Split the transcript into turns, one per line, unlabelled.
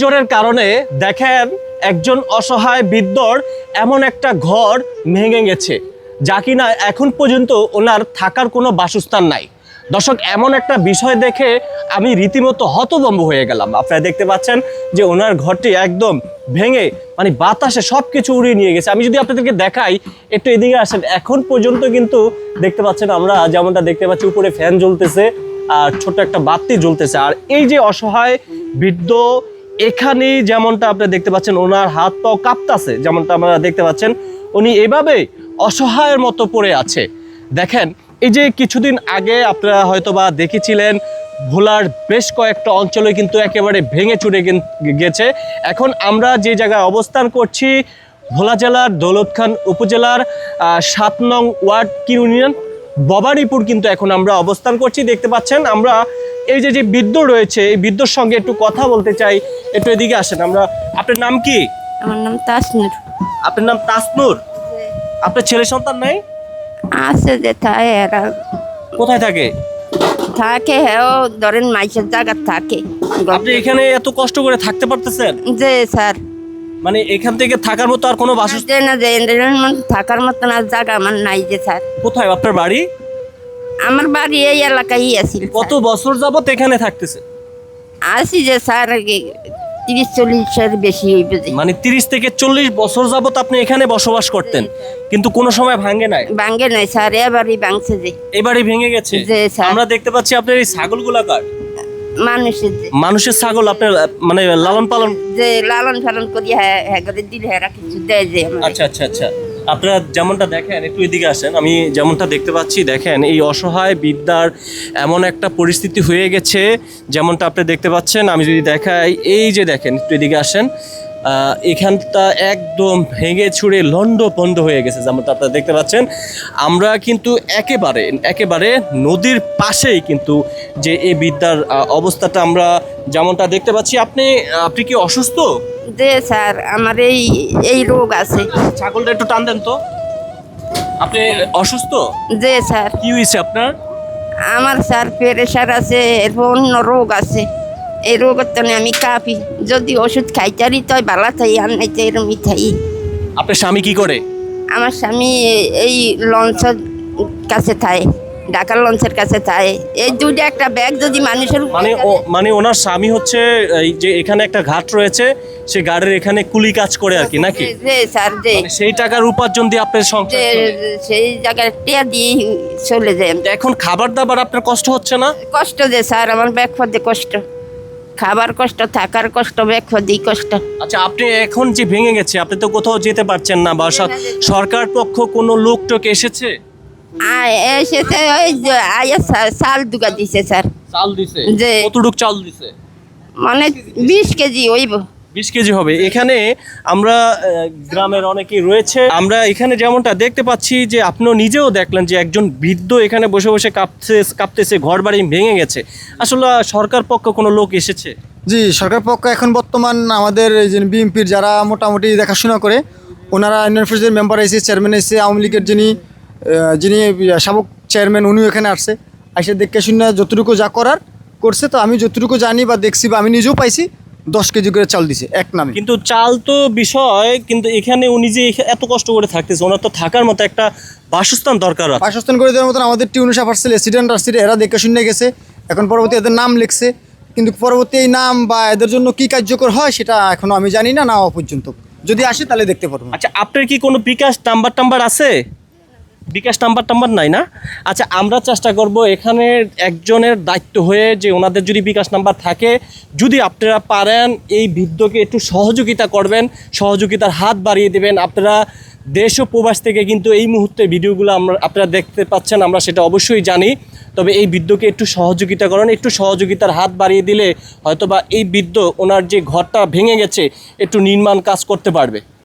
ঘূর্ণিঝড়ের কারণে দেখেন একজন অসহায় বৃদ্ধর এমন একটা ঘর ভেঙে গেছে, যা কিনা এখন পর্যন্ত ওনার থাকার কোনো বাসস্থান নাই। দর্শক, এমন একটা বিষয় দেখে আমি রীতিমতো হতভম্ব হয়ে গেলাম। আপনারা দেখতে পাচ্ছেন যে ওনার ঘরটি একদম ভেঙে মানে বাতাসে সব কিছু উড়িয়ে নিয়ে গেছে। আমি যদি আপনাদেরকে দেখাই, একটু এদিকে আসেন। এখন পর্যন্ত কিন্তু দেখতে পাচ্ছেন আমরা যেমনটা দেখতে পাচ্ছি, উপরে ফ্যান জ্বলতেছে আর ছোট একটা বাতি জ্বলতেছে। আর এই যে অসহায় বৃদ্ধ এখানে যেমনটা আপনারা দেখতে পাচ্ছেন, ওনার হাত পাও কাঁপতাছে, যেমনটা আপনারা দেখতে পাচ্ছেন, উনি এভাবে অসহায়ের মতো পড়ে আছে। দেখেন, এই যে কিছুদিন আগে আপনারা হয়তো বা দেখেছিলেন, ভোলার বেশ কয়েকটা অঞ্চলে কিন্তু একেবারে ভেঙে চুরে গেছে। এখন আমরা যে জায়গায় অবস্থান করছি, ভোলা জেলার দৌলতখান উপজেলার সাত নং ওয়ার্ড কি ইউনিয়ন ভবানীপুর কিন্তু এখন আমরা অবস্থান করছি দেখতে পাচ্ছেন। আমরা এই যে যে বিদ্যুৎ রয়েছে এই বিদ্যুৎ সঙ্গে একটু কথা বলতে চাই। একটু এদিকে আসেন। আমরা আপনার নাম কি?
আমার নাম তাসনুর।
আপনার নাম তাসনুর? আপনার ছেলে সন্তান নাই?
আছে যে এরা
কোথায় থাকে?
থাকে হ্যাঁ ধরেন মাইসের জায়গা থাকে।
আপনি এখানে এত কষ্ট করে থাকতে পারতেছেন?
যে স্যার।
মানে এখান থেকে থাকার মতো আর কোনো বাসস্থান
যে না যে মধ্যে থাকার মতন আর জায়গা আমার নাই যে স্যার।
কোথায়? আপনার বাড়ি?
আমার বাড়ি এই এলাকায় আছিল
কত বছর যাবত এখানে থাকতেছে?
আসি যে স্যার তিরিশ চল্লিশের বেশি হইবে যে।
মানে তিরিশ থেকে চল্লিশ বছর যাবত আপনি এখানে বসবাস করতেন কিন্তু কোনো সময় ভাঙে নাই?
ভাঙ্গে নাই স্যার এবারই ভাঙছে যে।
এবারে ভেঙে গেছে?
জি, স্যার।
আমরা দেখতে পাচ্ছি আপনার এই ছাগলগুলা কার?
মানুষের
মানুষের ছাগল আপনার মানে লালন পালন
যে লালন পালন করি হ্যাঁ হ্যাঁ করে দিলে হ্যাঁ কিছু দেয় যে
আচ্ছা আচ্ছা আচ্ছা। আপনারা যেমনটা দেখেন একটু এদিকে আসেন। আমি যেমনটা দেখতে পাচ্ছি দেখেন এই অসহায় বিদ্যার এমন একটা পরিস্থিতি হয়ে গেছে যেমনটা আপনি দেখতে পাচ্ছেন। আমি যদি দেখাই এই যে দেখেন একটু এদিকে আসেন। এখানটা একদম ভেঙে ছুঁড়ে লন্ড পন্ড হয়ে গেছে যেমনটা আপনারা দেখতে পাচ্ছেন। আমরা কিন্তু একেবারে একেবারে নদীর পাশেই কিন্তু যে এই বিদ্যার অবস্থাটা আমরা যেমনটা দেখতে পাচ্ছি। আপনি আপনি কি অসুস্থ?
যে স্যার আমার এই এই রোগ আছে।
ছাগলটা একটু টান দেন তো। আপনি অসুস্থ?
যে স্যার।
কি হয়েছে আপনার?
আমার স্যার প্রেশার আছে এরপর অন্য রোগ আছে। এই রোগের তো আমি কাঁপি। যদি ওষুধ খাইতারি তো ভালো থাই আর নাই তো এরমই থাই।
আপনার স্বামী কি করে?
আমার স্বামী এই লঞ্চের কাছে থাকে ঢাকার লঞ্চের কাছে থাকে এই দুইটা একটা ব্যাগ যদি মানুষের
মানে মানে ওনার স্বামী হচ্ছে এই যে এখানে একটা ঘাট রয়েছে সে গাড়ির এখানে কুলি কাজ করে আর কি নাকি?
যে- যে স্যার যে
মানে সেই টাকার উপার্জন দিয়ে আপনার সংসার চলে।
সেই জায়গায় টিয়া দিয়ে চলে যায়।
তা এখন খাবার দাবার আপনার কষ্ট হচ্ছে না?
কষ্ট যে স্যার আমার ব্যাগ ফদে কষ্ট। খাবার কষ্ট থাকার কষ্ট ব্যাগ ফদি কষ্ট।
আচ্ছা আপনি এখন যে ভেঙে গেছে আপনি তো কোথাও যেতে পারছেন না বা সরকার পক্ষ কোনো লোক টোক এসেছে
এসেছে ওই আয়া চাল দুগা দিছে স্যার।
চাল দিছে?
যে-
কতটুক চাল দিছে?
মানে বিশ কেজি ওইব।
বিশ কেজি হবে। এখানে আমরা গ্রামের অনেকেই রয়েছে। আমরা এখানে যেমনটা দেখতে পাচ্ছি যে আপনিও নিজেও দেখলেন যে একজন বৃদ্ধ এখানে বসে বসে কাঁপতে কাঁপতেছে ঘর বাড়ি ভেঙে গেছে। আসলে সরকার পক্ষ কোনো লোক এসেছে?
জি, সরকার পক্ষ এখন বর্তমান আমাদের এই যে বিএনপির যারা মোটামুটি দেখাশোনা করে, ওনারা ইউনিয়ন মেম্বার এসে, চেয়ারম্যান এসে, আওয়ামী লীগের যিনি যিনি সাবেক চেয়ারম্যান, উনিও এখানে আসছে। এসে দেখে শুনে যতটুকু যা করার করছে, তো আমি যতটুকু জানি বা দেখছি বা আমি নিজেও পাইছি দশ কেজি করে চাল দিছে এক নামে।
কিন্তু চাল তো বিষয় কিন্তু এখানে উনি যে এত কষ্ট করে থাকতেছে ওনার তো থাকার মতো একটা বাসস্থান দরকার।
বাসস্থান করে দেওয়ার মতন আমাদের টিউন সাফারসেল এসিডেন্ট আসছিল এরা দেখে শুনে গেছে এখন পরবর্তী এদের নাম লিখছে কিন্তু পরবর্তী এই নাম বা এদের জন্য কি কার্যকর হয় সেটা এখনও আমি জানি না না পর্যন্ত। যদি আসে তাহলে দেখতে পারব।
আচ্ছা আপনার কি কোনো বিকাশ নাম্বার টাম্বার আছে? বিকাশ নাম্বার টাম্বার নাই না? আচ্ছা আমরা চেষ্টা করব এখানে একজনের দায়িত্ব হয়ে যে ওনাদের যদি বিকাশ নাম্বার থাকে, যদি আপনারা পারেন এই বৃদ্ধকে একটু সহযোগিতা করবেন, সহযোগিতার হাত বাড়িয়ে দেবেন। আপনারা দেশ ও প্রবাস থেকে কিন্তু এই মুহূর্তে ভিডিওগুলো আমরা, আপনারা দেখতে পাচ্ছেন, আমরা সেটা অবশ্যই জানি। তবে এই বৃদ্ধকে একটু সহযোগিতা করেন, একটু সহযোগিতার হাত বাড়িয়ে দিলে হয়তোবা এই বৃদ্ধ ওনার যে ঘরটা ভেঙে গেছে, একটু নির্মাণ কাজ করতে পারবে।